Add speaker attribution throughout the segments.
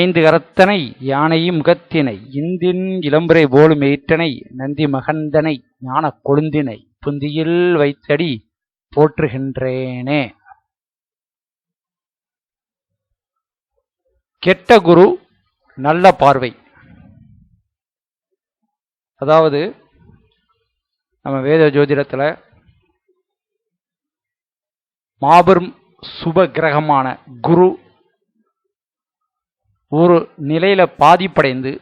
Speaker 1: ஐந்து கரத்தனை யானையும் முகத்தினை இந்தின் இளம்புரை போலும் எயிற்றனை நந்தி மகந்தனை ஞானக் கொழுந்தினை புந்தியில் வைத்தடி போற்றுகின்றேனே. கெட்ட குரு நல்ல பார்வை. அதாவது நம்ம வேத ஜோதிடத்தில் மாபெரும் சுப கிரகமான குரு ஒரு நிலையில் பாதிப்படைந்து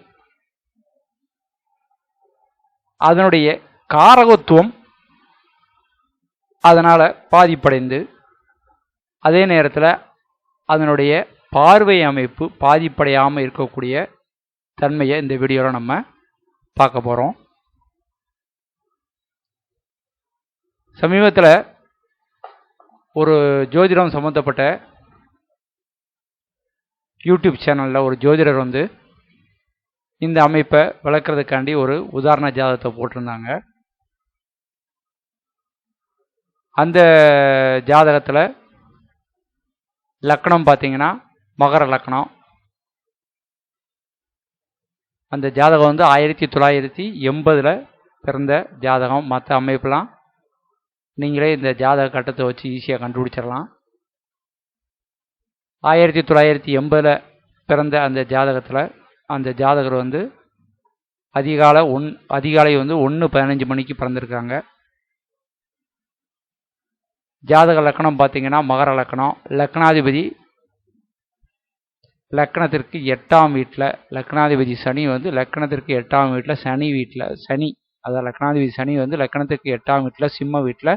Speaker 1: அதனுடைய காரகத்துவம் அதனால் பாதிப்படைந்து அதே நேரத்தில் அதனுடைய பார்வை அமைப்பு பாதிப்படையாமல் இருக்கக்கூடிய தன்மையை இந்த வீடியோவில் நம்ம பார்க்க போகிறோம் சமீபத்தில் ஒரு ஜோதிடம் சம்மந்தப்பட்ட யூடியூப் சேனலில் ஒரு ஜோதிடர் வந்து இந்த அமைப்பை விளக்குறதுக்காண்டி ஒரு உதாரண ஜாதகத்தை போட்டிருந்தாங்க. அந்த ஜாதகத்தில் லக்கணம் பார்த்தீங்கன்னா மகர லக்கணம். அந்த ஜாதகம் வந்து ஆயிரத்தி தொள்ளாயிரத்தி எண்பதில் பிறந்த ஜாதகம். மற்ற அமைப்பெலாம் நீங்களே இந்த ஜாதக கட்டத்தை வச்சு ஈஸியாக கண்டுபிடிச்சிடலாம். ஆயிரத்தி தொள்ளாயிரத்தி எண்பதில் பிறந்த அந்த ஜாதகத்தில் அந்த ஜாதகர் வந்து அதிகாலை ஒன் அதிகாலை வந்து ஒன்று பதினஞ்சு மணிக்கு பிறந்திருக்காங்க. ஜாதக லக்கணம் பார்த்தீங்கன்னா மகர லக்கணம். லக்னாதிபதி லக்னத்திற்கு எட்டாம் வீட்டில் லக்னாதிபதி சனி வந்து லக்னத்திற்கு எட்டாம் வீட்டில் சனி வீட்டில் சனி அதாவது லக்னாதிபதி சனி வந்து லக்னத்திற்கு எட்டாம் வீட்டில் சிம்ம வீட்டில்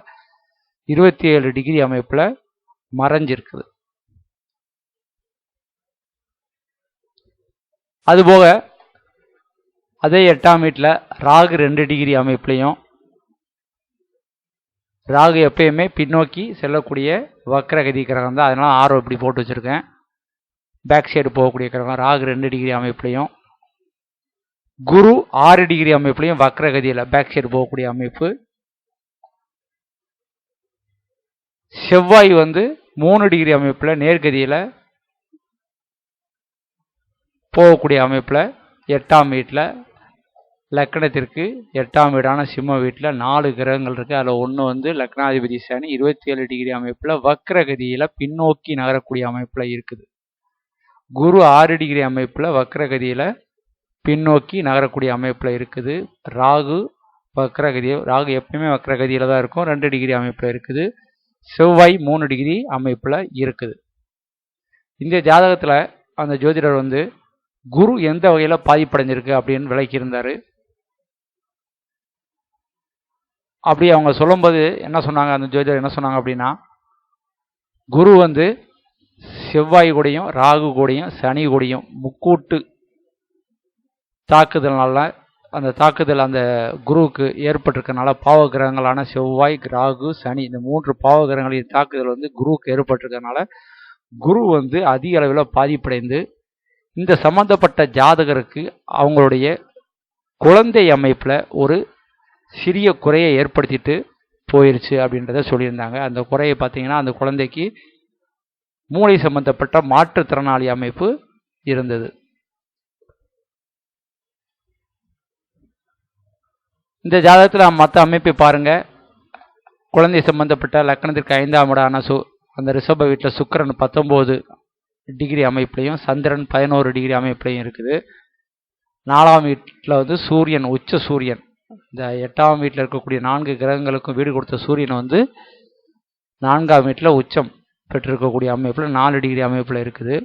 Speaker 1: இருபத்தி ஏழு டிகிரி அமைப்பில் மறைஞ்சிருக்குது. அதுபோக அதே எட்டாம் வீட்டில் ராகு ரெண்டு டிகிரி அமைப்புலையும் ராகு எப்பயுமே பின்னோக்கி செல்லக்கூடிய வக்ரகதி கிரகம் தான். அதனால் ஆர்வம் இப்படி போட்டு வச்சுருக்கேன். பேக் சைடு போகக்கூடிய கிரகம் ராகு ரெண்டு டிகிரி அமைப்புலையும் குரு ஆறு டிகிரி அமைப்புலையும் வக்ரகதியில் பேக் சைடு போகக்கூடிய அமைப்பு. செவ்வாய் வந்து மூணு டிகிரி அமைப்பில் நேர்கதியில் போகக்கூடிய அமைப்பில் எட்டாம் வீட்டில் லக்கணத்திற்கு எட்டாம் வீடான சிம்ம வீட்டில் நாலு கிரகங்கள் இருக்குது அதில் ஒன்று வந்து லக்னாதிபதி சனி இருபத்தி ஏழு டிகிரி அமைப்பில் வக்ரகதியில் பின்னோக்கி நகரக்கூடிய அமைப்பில் இருக்குது. குரு ஆறு டிகிரி அமைப்பில் வக்ரகதியில் பின்னோக்கி நகரக்கூடிய அமைப்பில் இருக்குது. ராகு வக்ரகதி ராகு எப்பயுமே வக்ரகதியில் தான் இருக்கும். ரெண்டு டிகிரி அமைப்பில் இருக்குது. செவ்வாய் மூணு டிகிரி அமைப்பில் இருக்குது. இந்த ஜாதகத்தில் அந்த ஜோதிடர் வந்து குரு எந்த வகையில் பாதிப்படைஞ்சிருக்கு அப்படின்னு விளக்கியிருந்தார். அப்படி அவங்க சொல்லும்போது என்ன சொன்னாங்க? அந்த ஜோதிடர் என்ன சொன்னாங்க அப்படின்னா குரு வந்து செவ்வாய் கூடையும் ராகு கூடையும் சனி கூடையும் முக்கூட்டு தாக்குதல்னால அந்த தாக்குதல் அந்த குருவுக்கு ஏற்பட்டிருக்கனால பாவ கிரகங்களான செவ்வாய் ராகு சனி இந்த மூன்று பாவ கிரகங்களின் தாக்குதல் வந்து குருவுக்கு ஏற்பட்டிருக்கனால குரு வந்து அதிக அளவில் பாதிப்படைந்து இந்த சம்பந்தப்பட்ட ஜாதகருக்கு அவங்களுடைய குழந்தை அமைப்பில் ஒரு சிறிய குறையை ஏற்படுத்திட்டு போயிருச்சு அப்படின்றத சொல்லியிருந்தாங்க. அந்த குறையை பார்த்தீங்கன்னா அந்த குழந்தைக்கு மூளை சம்பந்தப்பட்ட மாற்றுத்திறனாளி அமைப்பு இருந்தது. இந்த ஜாதகத்தில் மற்ற அமைப்பை பாருங்கள் குழந்தை சம்பந்தப்பட்ட லக்கணத்திற்கு ஐந்தாம் இடான சு அந்த ரிஷப வீட்டில் சுக்கரன் பத்தொம்போது டிகிரி அமைப்புலையும் சந்திரன் பதினோரு டிகிரி அமைப்புலையும் இருக்குது. நாலாம் வீட்டில் வந்து சூரியன் உச்ச சூரியன். இந்த எட்டாம் வீட்டில் இருக்கக்கூடிய நான்கு கிரகங்களுக்கும் வீடு கொடுத்த சூரியன் வந்து நான்காம் வீட்டில் உச்சம் பெற்றிருக்கக்கூடிய அமைப்பில் நாலு டிகிரி அமைப்பில் இருக்குது.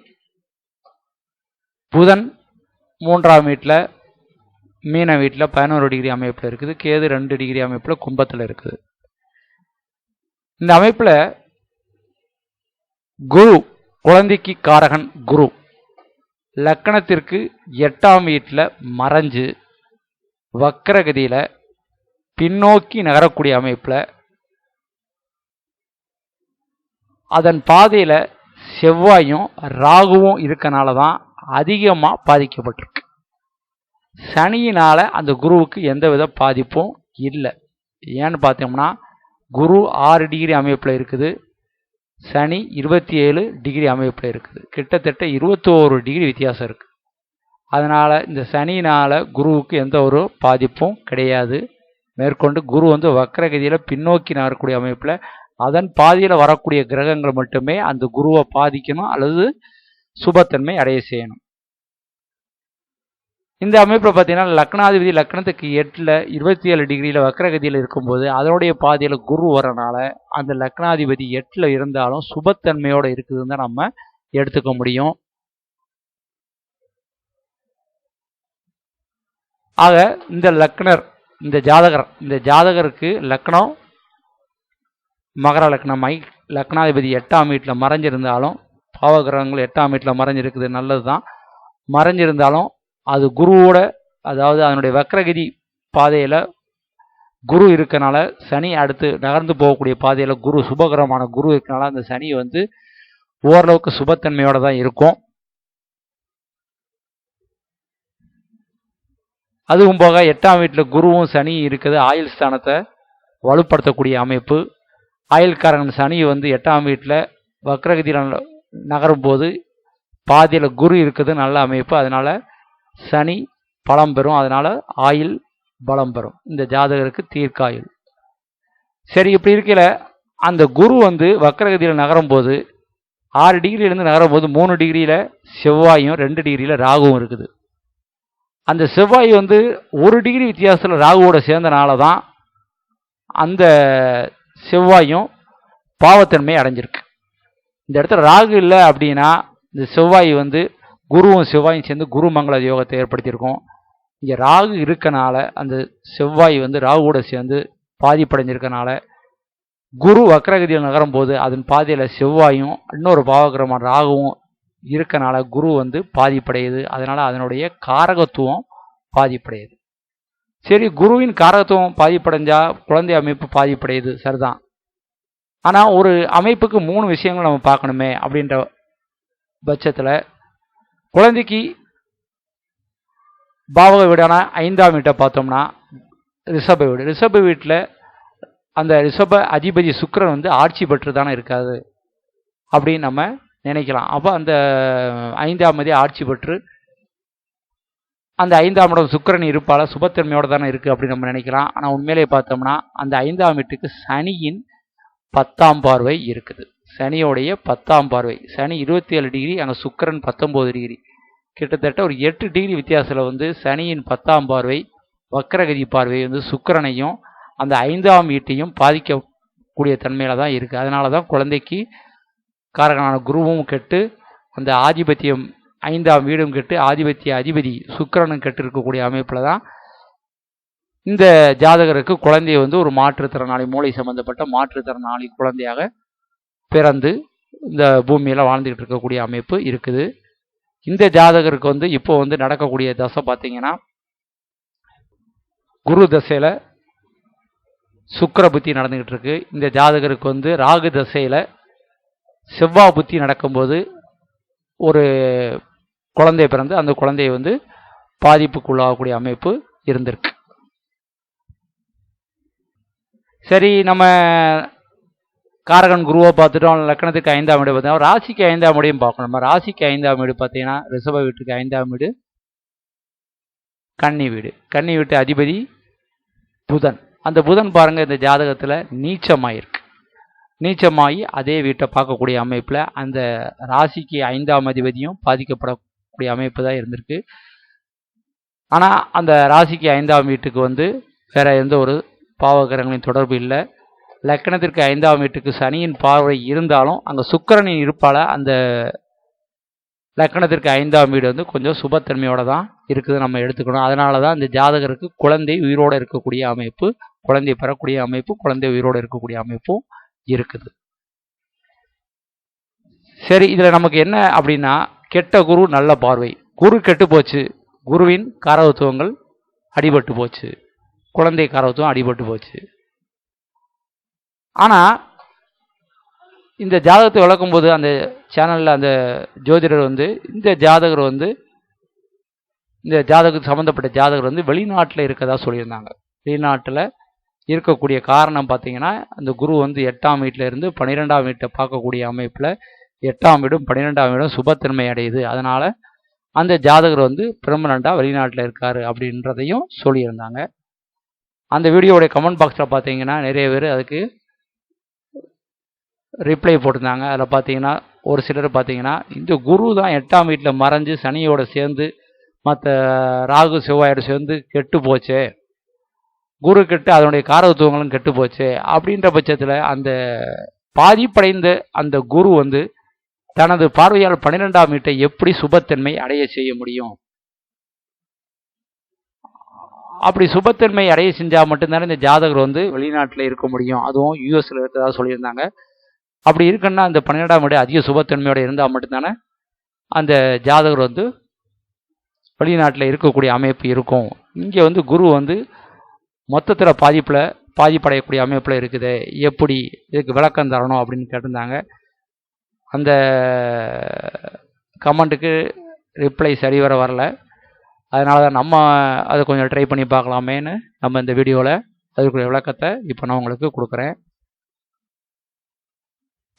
Speaker 1: புதன் மூன்றாம் வீட்டில் மீன வீட்டில் பதினோரு டிகிரி அமைப்பில் இருக்குது. கேது ரெண்டு டிகிரி அமைப்பில் கும்பத்தில் இருக்குது. இந்த அமைப்பில் குரு குழந்தைக்கு காரகன் குரு. லக்கணத்திற்கு எட்டாம் வீட்டில் மறைஞ்சு வக்கரகதியில் பின்னோக்கி நகரக்கூடிய அமைப்பில் அதன் பாதையில் செவ்வாயும் ராகுவும் இருக்கனால தான் அதிகமாக பாதிக்கப்பட்டிருக்கு. சனியினால் அந்த குருவுக்கு எந்தவித பாதிப்பும் இல்லை. ஏன்னு பார்த்தோம்னா குரு ஆறு டிகிரி அமைப்பில் இருக்குது. சனி இருபத்தி ஏழு டிகிரி அமைப்பில் இருக்குது. கிட்டத்தட்ட இருபத்தோரு டிகிரி வித்தியாசம் இருக்குது அதனால் இந்த சனினால் குருவுக்கு எந்த ஒரு பாதிப்பும் கிடையாது. மேற்கொண்டு குரு வந்து வக்கரகதியில் பின்னோக்கி நகரக்கூடிய அமைப்பில் அதன் பாதியில் வரக்கூடிய கிரகங்கள் மட்டுமே அந்த குருவை பாதிக்கணும் அல்லது சுபத்தன்மை அடைய செய்யணும். இந்த அமைப்பில் பார்த்தீங்கன்னா லக்னாதிபதி லக்னத்துக்கு எட்டில் இருபத்தி ஏழு டிகிரியில் வக்கரகதியில் இருக்கும்போது அதனுடைய பாதையில் குரு வரனால அந்த லக்னாதிபதி எட்டில் இருந்தாலும் சுபத்தன்மையோடு இருக்குதுன்னு தான் நம்ம எடுத்துக்க முடியும். ஆக இந்த லக்னர் இந்த ஜாதகர் இந்த ஜாதகருக்கு லக்னம் மகர லக்னமாய் லக்னாதிபதி எட்டாம் வீட்டில் மறைஞ்சிருந்தாலும் பாவகிரகங்கள் எட்டாம் வீட்டில் மறைஞ்சிருக்குது நல்லது தான் மறைஞ்சிருந்தாலும் அது குருவோட அதாவது அதனுடைய வக்ரகிதி பாதையில் குரு இருக்கனால சனி அடுத்து நகர்ந்து போகக்கூடிய பாதையில் குரு சுபகரமான குரு இருக்கனால அந்த சனி வந்து ஓரளவுக்கு சுபத்தன்மையோட தான் இருக்கும். அதுவும் போக எட்டாம் வீட்டில் குருவும் சனி இருக்குது ஆயுள் ஸ்தானத்தை வலுப்படுத்தக்கூடிய அமைப்பு. ஆயுள்காரன் சனி வந்து எட்டாம் வீட்டில் வக்ரகதியில் நகரும் போது பாதியில் குரு இருக்குது நல்ல அமைப்பு. அதனால் சனி பலம் பெறும். அதனால் ஆயுள் பலம் பெறும். இந்த ஜாதகருக்கு தீர்க்காயுள். சரி இப்படி இருக்கையில் அந்த குரு வந்து வக்கரகதியில் நகரும் போது ஆறு டிகிரியிலேருந்து நகரும் போது மூணு டிகிரியில் செவ்வாயும் ரெண்டு டிகிரியில் ராகுவும் இருக்குது. அந்த செவ்வாய் வந்து ஒரு டிகிரி வித்தியாசத்தில் ராகுவோட சேர்ந்தனால தான் அந்த செவ்வாயும் பாவத்தன்மை அடைஞ்சிருக்கு. இந்த இடத்துல ராகு இல்லை அப்படின்னா இந்த செவ்வாய் வந்து குருவும் செவ்வாயும் சேர்ந்து குரு மங்கள யோகத்தை ஏற்படுத்தியிருக்கோம். இங்கே ராகு இருக்கனால அந்த செவ்வாய் வந்து ராகுவோட சேர்ந்து பாதிப்படைஞ்சிருக்கனால குரு வக்ரகதியில் நகரும் போது அதன் பாதையில் செவ்வாயும் இன்னொரு பாவகிரமான ராகுவும் இருக்கனால குரு வந்து பாதிப்படையுது. அதனால் அதனுடைய காரகத்துவம் பாதிப்படையுது. சரி குருவின் காரகத்துவம் பாதிப்படைஞ்சா குழந்தை அமைப்பு பாதிப்படையுது. சரிதான். ஆனால் ஒரு அமைப்புக்கு மூணு விஷயங்கள் நம்ம பார்க்கணுமே அப்படின்ற பட்சத்தில் குழந்தைக்கு பாவக வீடான ஐந்தாம் வீட்டை பார்த்தோம்னா ரிஷப வீடு. ரிஷப வீட்டில் அந்த ரிஷப அதிபதி சுக்கரன் வந்து ஆட்சி பெற்று தானே இருக்காது அப்படின்னு நம்ம நினைக்கலாம். அப்போ அந்த ஐந்தாம் மதி ஆட்சி பெற்று அந்த ஐந்தாம் இடம் சுக்கரன் இருப்பால் சுபத்தன்மையோடு தானே இருக்குது அப்படின்னு நம்ம நினைக்கலாம். ஆனால் உண்மையிலே பார்த்தோம்னா அந்த ஐந்தாம் வீட்டுக்கு சனியின் பத்தாம் பார்வை இருக்குது. சனியோடைய பத்தாம் பார்வை. சனி இருபத்தி ஏழு டிகிரி அங்கே சுக்கிரன் பத்தொம்போது டிகிரி. கிட்டத்தட்ட ஒரு எட்டு டிகிரி வித்தியாசத்தில் வந்து சனியின் பத்தாம் பார்வை வக்கரகதி பார்வை வந்து சுக்கிரனையும் அந்த ஐந்தாம் வீட்டையும் பாதிக்கக்கூடிய தன்மையில தான் இருக்குது அதனால தான் குழந்தைக்கு காரகனான குருவும் கெட்டு அந்த ஆதிபத்தியம் ஐந்தாம் வீடும் கெட்டு ஆதிபத்திய அதிபதி சுக்கரனும் கெட்டு இருக்கக்கூடிய அமைப்பில் தான் இந்த ஜாதகருக்கு குழந்தைய வந்து ஒரு மாற்றுத்திறனாளி மூளை சம்பந்தப்பட்ட மாற்றுத்திறனாளி குழந்தையாக பிறந்து இந்த பூமியில் வாழ்ந்துக்கிட்டு இருக்கக்கூடிய அமைப்பு இருக்குது. இந்த ஜாதகருக்கு வந்து இப்போ வந்து நடக்கக்கூடிய தசை பார்த்தீங்கன்னா குரு தசையில் சுக்கர புத்தி நடந்துக்கிட்டு இருக்கு. இந்த ஜாதகருக்கு வந்து ராகு தசையில் செவ்வாய் புத்தி நடக்கும்போது ஒரு குழந்தை பிறந்து அந்த குழந்தைய வந்து பாதிப்புக்குள்ளாகக்கூடிய அமைப்பு இருந்திருக்கு. சரி நம்ம காரகன் குருவை பார்த்துட்டோம் லக்கணத்துக்கு ஐந்தாம் வீடு பார்த்தோம் ராசிக்கு ஐந்தாம் வீடையும் பார்க்கணும். நம்ம ராசிக்கு ஐந்தாம் வீடு பார்த்தீங்கன்னா ரிஷப வீட்டுக்கு ஐந்தாம் வீடு கன்னி வீடு. கன்னி வீட்டு அதிபதி புதன். அந்த புதன் பாருங்க இந்த ஜாதகத்தில் நீச்சமாயிருக்கு. நீச்சமாகி அதே வீட்டை பார்க்கக்கூடிய அமைப்பில் அந்த ராசிக்கு ஐந்தாம் அதிபதியும் பாதிக்கப்படக்கூடிய அமைப்பு தான் இருந்திருக்கு. ஆனால் அந்த ராசிக்கு ஐந்தாம் வீட்டுக்கு வந்து வேற எந்த ஒரு பாவகிரகங்களையும் தொடர்பு இல்லை. லக்கணத்திற்கு ஐந்தாம் வீட்டுக்கு சனியின் பார்வை இருந்தாலும் அங்கே சுக்கிரனின் இருப்பால் அந்த லக்கணத்திற்கு ஐந்தாம் வீடு வந்து கொஞ்சம் சுபத்தன்மையோட தான் இருக்குது நம்ம எடுத்துக்கணும். அதனால தான் இந்த ஜாதகருக்கு குழந்தை உயிரோடு இருக்கக்கூடிய அமைப்பு குழந்தை பெறக்கூடிய அமைப்பு குழந்தை உயிரோடு இருக்கக்கூடிய அமைப்பும் இருக்குது. சரி இதில் நமக்கு என்ன அப்படின்னா கெட்ட குரு நல்ல பார்வை. குரு கெட்டு போச்சு. குருவின் காரவத்துவங்கள் அடிபட்டு போச்சு. குழந்தை காரவத்துவம் அடிபட்டு போச்சு. ஆனால் இந்த ஜாதகத்தை விளக்கும்போது அந்த சேனலில் அந்த ஜோதிடர் வந்து இந்த ஜாதகர் வந்து இந்த ஜாதகத்துக்கு சம்மந்தப்பட்ட ஜாதகர் வந்து வெளிநாட்டில் இருக்கதா சொல்லியிருந்தாங்க. வெளிநாட்டில் இருக்கக்கூடிய காரணம் பார்த்தீங்கன்னா அந்த குரு வந்து எட்டாம் வீட்டில் இருந்து பன்னிரெண்டாம் வீட்டை பார்க்கக்கூடிய அமைப்பில் எட்டாம் வீடும் பன்னிரெண்டாம் வீடும் சுபத்தன்மை அடையுது. அதனால் அந்த ஜாதகர் வந்து பெர்மனண்ட்டாக வெளிநாட்டில் இருக்கார் அப்படின்றதையும் சொல்லியிருந்தாங்க. அந்த வீடியோடைய கமெண்ட் பாக்ஸில் பார்த்தீங்கன்னா நிறைய பேர் அதுக்கு ரிப்ளை போட்டிருந்தாங்க. அதில் பார்த்தீங்கன்னா ஒரு சிலர் பார்த்தீங்கன்னா இந்த குரு தான் எட்டாம் வீட்டில் மறைஞ்சு சனியோடு சேர்ந்து மற்ற ராகு செவ்வாயோடு சேர்ந்து கெட்டு போச்சே. குரு கெட்டு அதனுடைய காரகத்துவங்களும் கெட்டு போச்சு. அப்படின்ற பட்சத்தில் அந்த பாதிப்படைந்த அந்த குரு வந்து தனது பார்வையால் பன்னிரெண்டாம் வீட்டை எப்படி சுபத்தன்மை அடைய செய்ய முடியும்? அப்படி சுபத்தன்மை அடைய செஞ்சால் மட்டும்தானே இந்த ஜாதகர் வந்து வெளிநாட்டில் இருக்க முடியும். அதுவும் யூஎஸ்ல இருக்கிறதா சொல்லியிருந்தாங்க. அப்படி இருக்குன்னா அந்த பன்னிரெண்டாம் வீடு அதிக சுபத்தன்மையோட இருந்தால் மட்டும்தானே அந்த ஜாதகர் வந்து வெளிநாட்டில் இருக்கக்கூடிய அமைப்பு இருக்கும். இங்கே வந்து குரு வந்து மொத்தத்தில் பாதிப்பில் பாதிப்படையக்கூடிய அமைப்பில் இருக்குது. எப்படி இதுக்கு விளக்கம் தரணும் அப்படின்னு கேட்டிருந்தாங்க. அந்த கமெண்ட்டுக்கு ரிப்ளை சரிவர வரல. அதனால தான் நம்ம அதை கொஞ்சம் ட்ரை பண்ணி பார்க்கலாமேன்னு நம்ம இந்த வீடியோவில் அதுக்குரிய விளக்கத்தை இப்போ நான் உங்களுக்கு கொடுக்குறேன்.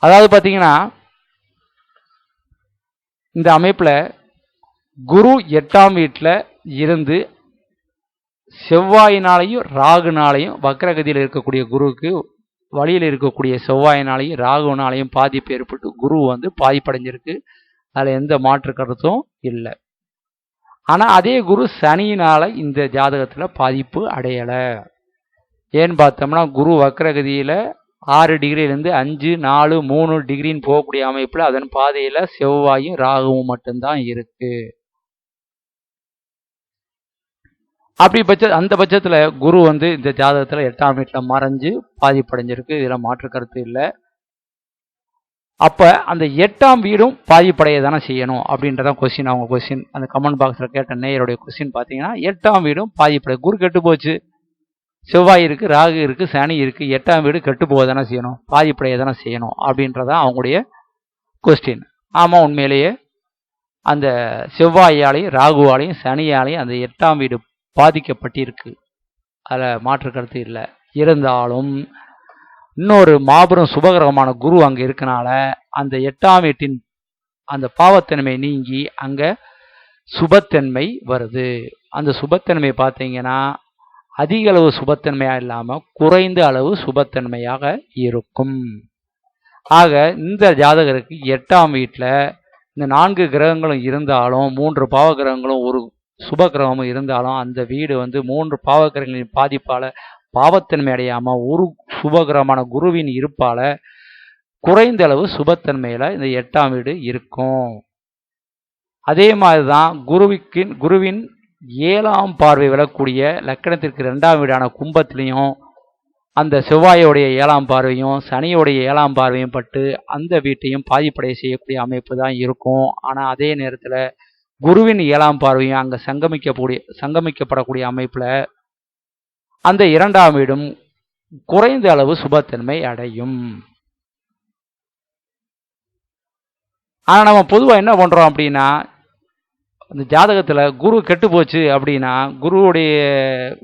Speaker 1: அதாவது பார்த்தீங்கன்னா இந்த அமைப்பில் குரு எட்டாம் வீட்டில் இருந்து செவ்வாயினாலையும் ராகுனாலையும் வக்ரகதியில் இருக்கக்கூடிய குருவுக்கு வழியில் இருக்கக்கூடிய செவ்வாயினாலையும் ராகுனாலையும் பாதிப்பு ஏற்பட்டு குரு வந்து பாதிப்படைஞ்சிருக்கு. அதில் எந்த மாற்று கருத்தும் இல்லை. ஆனால் அதே குரு சனியினால் இந்த ஜாதகத்தில் பாதிப்பு அடையலை. ஏன்னு பார்த்தோம்னா குரு வக்ரகதியில் ஆறு டிகிரியிலேருந்து அஞ்சு நாலு மூணு டிகிரின்னு போகக்கூடிய அமைப்பில் அதன் பாதையில் செவ்வாயும் ராகுவும் மட்டும்தான் இருக்குது அப்படி பட்ச அந்த பட்சத்தில் குரு வந்து இந்த ஜாதகத்தில் எட்டாம் வீட்டில் மறைஞ்சு பாதிப்படைஞ்சிருக்கு. இதில் மாற்று கருத்து இல்லை. அப்போ அந்த எட்டாம் வீடும் பாதிப்படைய தானே செய்யணும் அப்படின்றதான் கொஸ்டின் அவங்க கொஸ்டின் அந்த கமெண்ட் பாக்ஸில் கேட்ட நேயருடைய கொஸ்டின் பார்த்தீங்கன்னா எட்டாம் வீடும் பாதிப்படை. குரு கெட்டு போச்சு. செவ்வாய் இருக்குது ராகு இருக்குது சனி இருக்குது எட்டாம் வீடு கெட்டு போக தானே செய்யணும் பாதிப்படைய தானே செய்யணும் அப்படின்றதான் அவங்களுடைய கொஸ்டின் ஆமாம் உண்மையிலேயே அந்த செவ்வாயாலையும் ராகுவாலையும் சனியாலையும் அந்த எட்டாம் வீடு பாதிக்கப்பட்டிருக்கு. அதில் மாற்று கருத்து இல்லை. இருந்தாலும் இன்னொரு மாபெரும் சுபகிரகமான குரு அங்கே இருக்கனால அந்த எட்டாம் வீட்டின் அந்த பாவத்தன்மை நீங்கி அங்கே சுபத்தன்மை வருது. அந்த சுபத்தன்மை பார்த்தீங்கன்னா அதிக அளவு சுபத்தன்மையாக இல்லாமல் குறைந்த அளவு சுபத்தன்மையாக இருக்கும். ஆக இந்த ஜாதகருக்கு எட்டாம் வீட்டில் இந்த நான்கு கிரகங்களும் இருந்தாலும் மூன்று பாவ கிரகங்களும் ஒரு சுப கிரகமும் இருந்தாலும் அந்த வீடு வந்து மூன்று பாவ கிரகங்களின் பாதிப்பால் பாவத்தன்மை அடையாமல் ஒரு சுபகிரகமான குருவின் இருப்பால் குறைந்த அளவு சுபத்தன்மையில் இந்த எட்டாம் வீடு இருக்கும். அதே மாதிரி தான் குருவிக்கின் குருவின் ஏழாம் பார்வை விழக்கூடிய லக்கணத்திற்கு ரெண்டாம் வீடான கும்பத்திலையும் அந்த செவ்வாயோடைய ஏழாம் பார்வையும் சனியோடைய ஏழாம் பார்வையும் பட்டு அந்த வீட்டையும் பாதிப்படைய செய்யக்கூடிய அமைப்பு தான் இருக்கும். ஆனால் அதே நேரத்தில் குருவின் ஏழாம் பார்வையும் அங்கே சங்கமிக்கக்கூடிய சங்கமிக்கப்படக்கூடிய அமைப்பில் அந்த இரண்டாம் வீடும் குறைந்த அளவு சுபத்தன்மை அடையும். ஆனால் நம்ம பொதுவாக என்ன பண்ணுறோம் அப்படின்னா அந்த ஜாதகத்தில் குரு கெட்டு போச்சு அப்படின்னா குருவுடைய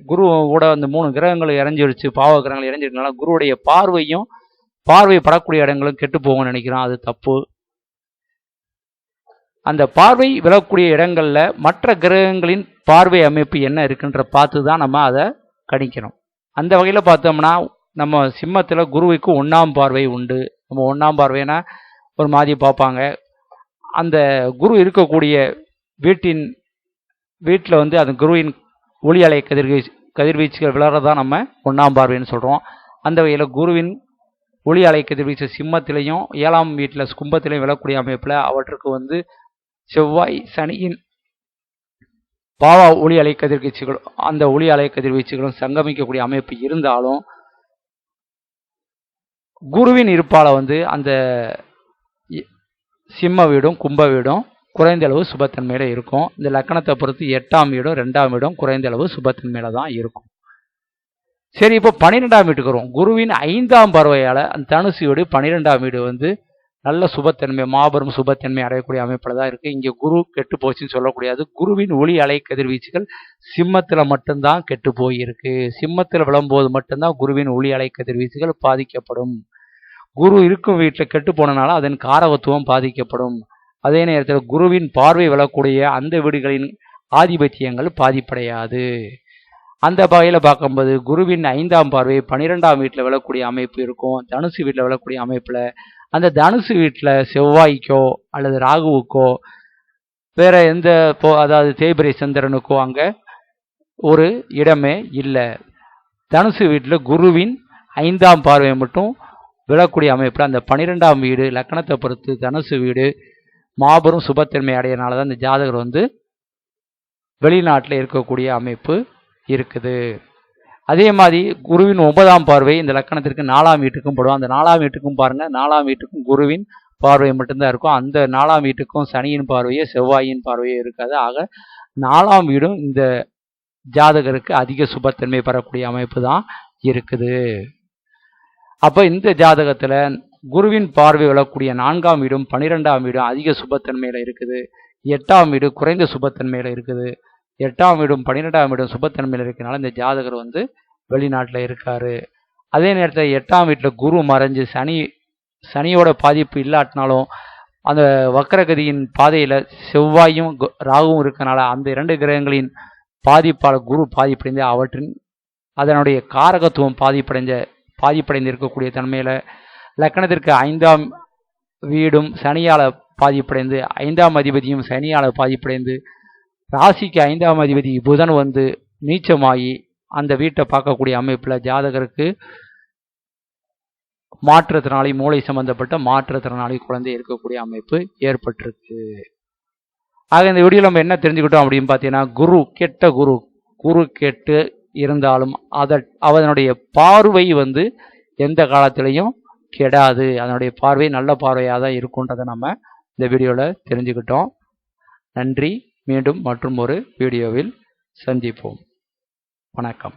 Speaker 1: குருவோட அந்த மூணு கிரகங்கள் இறஞ்சிடுச்சு பாவ கிரகங்கள் இறஞ்சிருக்கனால குருவுடைய பார்வையும் பார்வை படக்கூடிய இடங்களும் கெட்டு போகும்னு நினைக்கிறோம். அது தப்பு. அந்த பார்வை விழக்கூடிய இடங்களில் மற்ற கிரகங்களின் பார்வை அமைப்பு என்ன இருக்குன்ற பார்த்து தான் நம்ம அதை கணிக்கணும். அந்த வகையில் பார்த்தோம்னா நம்ம சிம்மத்தில் குருவுக்கு ஒன்றாம் பார்வை உண்டு. நம்ம ஒன்றாம் பார்வைனா ஒரு மாதிரி பார்ப்பாங்க. அந்த குரு இருக்கக்கூடிய வீட்டின் வீட்டில் வந்து அந்த குருவின் ஒளி அலை கதிர்வீச்சு கதிர்வீச்சுகள் விளறதான் நம்ம ஒன்றாம் பார்வைன்னு சொல்கிறோம் அந்த வகையில் குருவின் ஒளி அலை கதிர்வீச்சு சிம்மத்திலையும் ஏழாம் வீட்டில் கும்பத்திலையும் விழக்கூடிய அமைப்பில் அவற்றுக்கு வந்து செவ்வாய் சனியின் பாவா ஒளி அலை கதிர்வீச்சுகள் அந்த ஒளி அலை கதிர்வீச்சுகளும் சங்கமிக்கக்கூடிய அமைப்பு இருந்தாலும் குருவின் இருப்பால் வந்து அந்த சிம்ம வீடும் கும்ப வீடும் குறைந்த அளவு சுபத்தன்மையில இருக்கும். இந்த லக்கணத்தை பொறுத்து எட்டாம் வீடும் ரெண்டாம் வீடும் குறைந்த அளவு சுபத்தன்மையில தான் இருக்கும். சரி இப்போ பன்னிரெண்டாம் வீட்டுக்கு வரும் குருவின் ஐந்தாம் பறவையால் அந்த தனுசு வீடு பன்னிரெண்டாம் வீடு வந்து நல்ல சுபத்தன்மை மாபெரும் சுபத்தன்மை அடையக்கூடிய அமைப்பில் தான் இருக்குது இங்கே குரு கெட்டு போச்சுன்னு சொல்லக்கூடியது குருவின் ஒளி அலை கதிர்வீச்சுகள் சிம்மத்தில் மட்டும்தான் கெட்டு போயிருக்கு. சிம்மத்தில் விளம்போது மட்டும்தான் குருவின் ஒளி அலை கதிர்வீச்சுகள் பாதிக்கப்படும். குரு இருக்கும் வீட்டில் கெட்டு போனனால அதன் காரகத்துவம் பாதிக்கப்படும். அதே நேரத்தில் குருவின் பார்வை விழக்கூடிய அந்த வீடுகளின் ஆதிபத்தியங்கள் பாதிப்படையாது. அந்த வகையில் பார்க்கும்போது குருவின் ஐந்தாம் பார்வை பன்னிரெண்டாம் வீட்டில் விழக்கூடிய அமைப்பு இருக்கும். தனுசு வீட்டில் விழக்கூடிய அமைப்பில் அந்த தனுசு வீட்டில் செவ்வாய்க்கோ அல்லது ராகுவுக்கோ வேற எந்த போ அதாவது தேய்பிரை சந்திரனுக்கோ அங்கே ஒரு இடமே இல்லை. தனுசு வீட்டில் குருவின் ஐந்தாம் பார்வை மட்டும் விழக்கூடிய அமைப்பில் அந்த பன்னிரெண்டாம் வீடு லக்கணத்தை பொறுத்து தனுசு வீடு மாபெரும் சுபத்தன்மை அடையனால தான் இந்த ஜாதகர் வந்து வெளிநாட்டில் இருக்கக்கூடிய அமைப்பு இருக்குது. அதே மாதிரி குருவின் ஒன்பதாம் பார்வை இந்த லக்கணத்திற்கு நாலாம் வீட்டுக்கும் படும் அந்த நாலாம் வீட்டுக்கும் பாருங்கள் நாலாம் வீட்டுக்கும் குருவின் பார்வை மட்டும்தான் இருக்கும். அந்த நாலாம் வீட்டுக்கும் சனியின் பார்வையோ செவ்வாயின் பார்வையோ இருக்காது. ஆக நாலாம் வீடும் இந்த ஜாதகருக்கு அதிக சுபத்தன்மை பெறக்கூடிய அமைப்பு தான் இருக்குது. அப்போ இந்த ஜாதகத்தில் குருவின் பார்வை விழக்கூடிய நான்காம் வீடும் பன்னிரெண்டாம் வீடும் அதிக சுபத்தன்மையில் இருக்குது. எட்டாம் வீடு குறைந்த சுபத்தன்மையில் இருக்குது. எட்டாம் வீடும் பன்னிரெண்டாம் வீடும் சுபத்தன்மையில் இருக்கனால இந்த ஜாதகர் வந்து வெளிநாட்டில் இருக்காரு. அதே நேரத்தில் எட்டாம் வீட்டில் குரு மறைஞ்சு சனி சனியோட பாதிப்பு இல்லாட்டினாலும் அந்த வக்கரகதியின் பாதையில் செவ்வாயும் ராகுவும் இருக்கனால அந்த இரண்டு கிரகங்களின் பாதிப்பால் குரு பாதிப்படைந்து அவற்றின் அதனுடைய காரகத்துவம் பாதிப்படைஞ்ச பாதிப்படைந்து இருக்கக்கூடிய தன்மையில் லக்கணத்திற்கு ஐந்தாம் வீடும் சனியால் பாதிப்படைந்து ஐந்தாம் அதிபதியும் சனியால் பாதிப்படைந்து ராசிக்கு ஐந்தாம் அதிபதி புதன் வந்து நீச்சமாகி அந்த வீட்டை பார்க்கக்கூடிய அமைப்பில் ஜாதகருக்கு மாற்றுத்திறனாளி மூளை சம்பந்தப்பட்ட மாற்றுத்திறனாளி குழந்தை இருக்கக்கூடிய அமைப்பு ஏற்பட்டிருக்கு. ஆக இந்த வீடியோவில் நம்ம என்ன தெரிஞ்சுக்கிட்டோம் அப்படின்னு பார்த்தீங்கன்னா குரு கெட்ட குரு குரு கெட்டு இருந்தாலும் அத அவனுடைய பார்வை வந்து எந்த காலத்திலையும் கெடாது. அதனுடைய பார்வை நல்ல பார்வையாக தான் இருக்குன்றதை நம்ம இந்த வீடியோவில் தெரிஞ்சுக்கிட்டோம். நன்றி. மீண்டும் மற்றும் ஒரு வீடியோவில் சந்திப்போம். வணக்கம்.